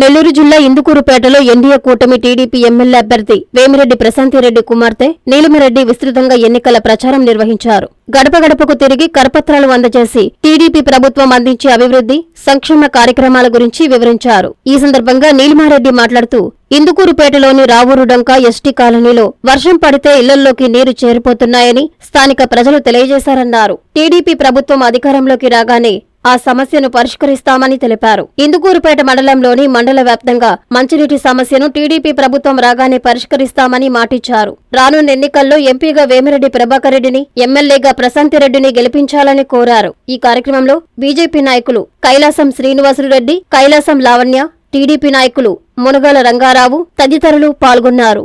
నెల్లూరు జిల్లా ఇందుకూరుపేటలో ఎన్డీఏ కూటమి టీడీపీ ఎమ్మెల్యే అభ్యర్థి వేమిరెడ్డి ప్రశాంతిరెడ్డి కుమార్తె నీలిమిరెడ్డి విస్తృతంగా ఎన్నికల ప్రచారం నిర్వహించారు. గడప గడపకు తిరిగి కరపత్రాలు అందజేసి టీడీపీ ప్రభుత్వం అందించే అభివృద్ధి సంక్షేమ కార్యక్రమాల గురించి వివరించారు. ఈ సందర్భంగా నీలిమారెడ్డి మాట్లాడుతూ ఇందుకూరుపేటలోని రావూరు డొంక ఎస్టీ కాలనీలో వర్షం పడితే ఇళ్ళల్లోకి నీరు చేరిపోతున్నాయని స్థానిక ప్రజలు తెలియజేశారన్నారు. టీడీపీ ప్రభుత్వం అధికారంలోకి రాగానే ఆ సమస్యను పరిష్కరిస్తామని తెలిపారు. ఇందుకూరుపేట మండలంలోని మండల వ్యాప్తంగా మంచినీటి సమస్యను టీడీపీ ప్రభుత్వం రాగానే పరిష్కరిస్తామని మాటిచ్చారు. రానున్న ఎన్నికల్లో ఎంపీగా వేమిరెడ్డి ప్రభాకర్ రెడ్డిని ఎమ్మెల్యేగా ప్రశాంతిరెడ్డిని గెలిపించాలని కోరారు. ఈ కార్యక్రమంలో బీజేపీ నాయకులు కైలాసం శ్రీనివాసులురెడ్డి కైలాసం లావణ్య టీడీపీ నాయకులు మునగాల రంగారావు తదితరులు పాల్గొన్నారు.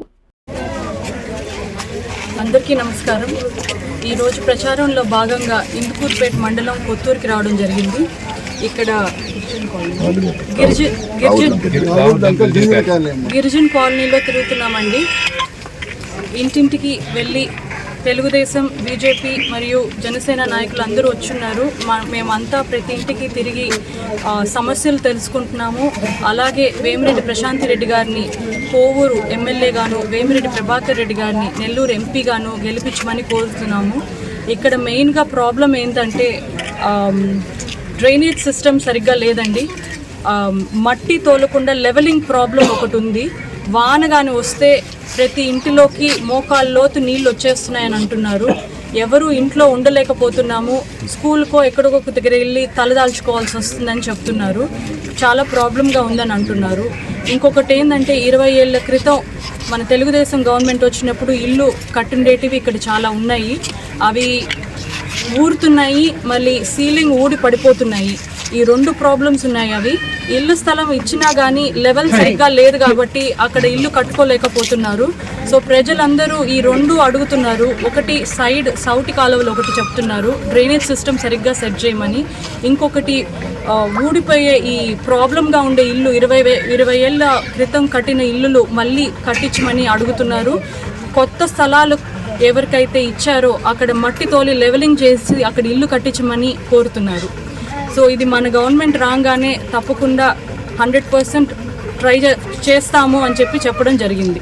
అందరికీ నమస్కారం. ఈరోజు ప్రచారంలో భాగంగా ఇందుకూరుపేట మండలం కొత్తూరుకి రావడం జరిగింది. ఇక్కడ గిరిజన్ గిరిజన్ గిరిజన్ కాలనీలో తిరుగుతున్నామండి. ఇంటింటికి వెళ్ళి తెలుగుదేశం బీజేపీ మరియు జనసేన నాయకులు అందరూ వచ్చున్నారు. మా మేమంతా ప్రతి ఇంటికి తిరిగి సమస్యలు తెలుసుకుంటున్నాము. అలాగే వేమిరెడ్డి ప్రశాంతి రెడ్డి గారిని కోవూరు ఎమ్మెల్యేగాను వేమిరెడ్డి ప్రభాకర్ రెడ్డి గారిని నెల్లూరు ఎంపీగాను గెలిపించమని కోరుతున్నాము. ఇక్కడ మెయిన్గా ప్రాబ్లం ఏంటంటే డ్రైనేజ్ సిస్టమ్ సరిగ్గా లేదండి. మట్టి తోలకుండా లెవెలింగ్ ప్రాబ్లం ఒకటి ఉంది. వాన కానీ వస్తే ప్రతి ఇంటిలోకి మోకాల్లోతు నీళ్ళు వచ్చేస్తున్నాయని అంటున్నారు. ఎవరు ఇంట్లో ఉండలేకపోతున్నాము. స్కూల్కో ఎక్కడికో ఒక దగ్గర వెళ్ళి తలదాల్చుకోవాల్సి వస్తుందని చెప్తున్నారు. చాలా ప్రాబ్లంగా ఉందని అంటున్నారు. ఇంకొకటి ఏంటంటే ఇరవై ఏళ్ళ క్రితం మన తెలుగుదేశం గవర్నమెంట్ వచ్చినప్పుడు ఇల్లు కట్టుండేటివి ఇక్కడ చాలా ఉన్నాయి. అవి ఊరుతున్నాయి మళ్ళీ సీలింగ్ ఊడి పడిపోతున్నాయి. ఈ రెండు ప్రాబ్లమ్స్ ఉన్నాయి అవి. ఇల్లు స్థలం ఇచ్చినా కానీ లెవెల్ సరిగ్గా లేదు కాబట్టి అక్కడ ఇల్లు కట్టుకోలేకపోతున్నారు. సో ప్రజలందరూ ఈ రెండు అడుగుతున్నారు. ఒకటి సైడ్ సౌటి కాలువలు ఒకటి చెప్తున్నారు. డ్రైనేజ్ సిస్టమ్ సరిగ్గా సెట్ చేయమని. ఇంకొకటి ఊడిపోయే ఈ ప్రాబ్లంగా ఉండే ఇల్లు ఇరవై ఇరవై ఏళ్ళ క్రితం కట్టిన ఇల్లులు మళ్ళీ కట్టించమని అడుగుతున్నారు. కొత్త స్థలాలు ఎవరికైతే ఇచ్చారో అక్కడ మట్టి తోలి లెవెలింగ్ చేసి అక్కడ ఇల్లు కట్టించమని కోరుతున్నారు. సో ఇది మన గవర్నమెంట్ రాగానే తప్పకుండా హండ్రెడ్ పర్సెంట్ ట్రై చే- చేస్తాము అని చెప్పి చెప్పడం జరిగింది.